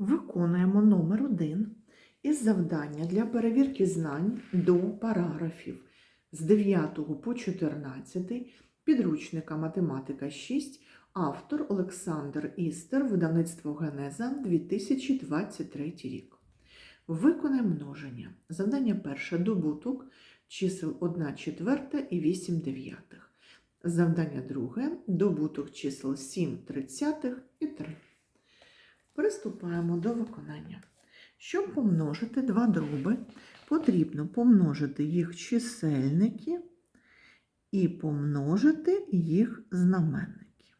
Виконуємо номер 1 із завдання для перевірки знань до параграфів з 9 по 14 підручника Математика 6, автор Олександр Істер, видавництво Генеза 2023 рік. Виконай множення. Завдання перше добуток чисел 1 четверта і 8 дев'ятих. Завдання друге добуток чисел 7 тридцятих і 3. Приступаємо до виконання. Щоб помножити два дроби, потрібно помножити їх чисельники і помножити їх знаменники.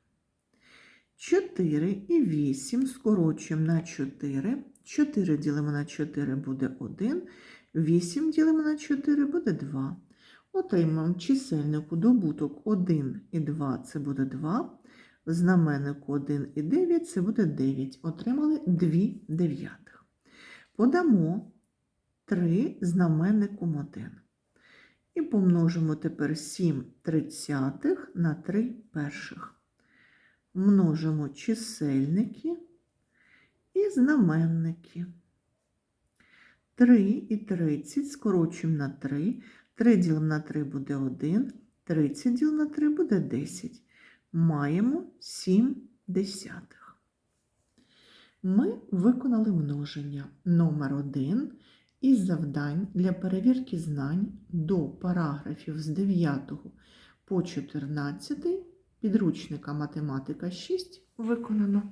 4 і 8 скорочуємо на 4. 4 ділимо на 4 буде 1. 8 ділимо на 4 буде 2. Отримаємо чисельнику добуток 1 і 2 це буде 2. В знаменнику 1 і 9 це буде 9. Отримали 2 дев'ятих. Подамо 3 знаменником 1. І помножимо тепер 7 тридцятих на 3 перших. Множимо чисельники і знаменники. 3 і 30 скорочуємо на 3. 3 ділимо на 3 буде 1. 30 ділимо на 3 буде 10. Маємо 7 десятих. Ми виконали множення номер 1 із завдань для перевірки знань до параграфів з 9 по 14 підручника Математика 6 виконано.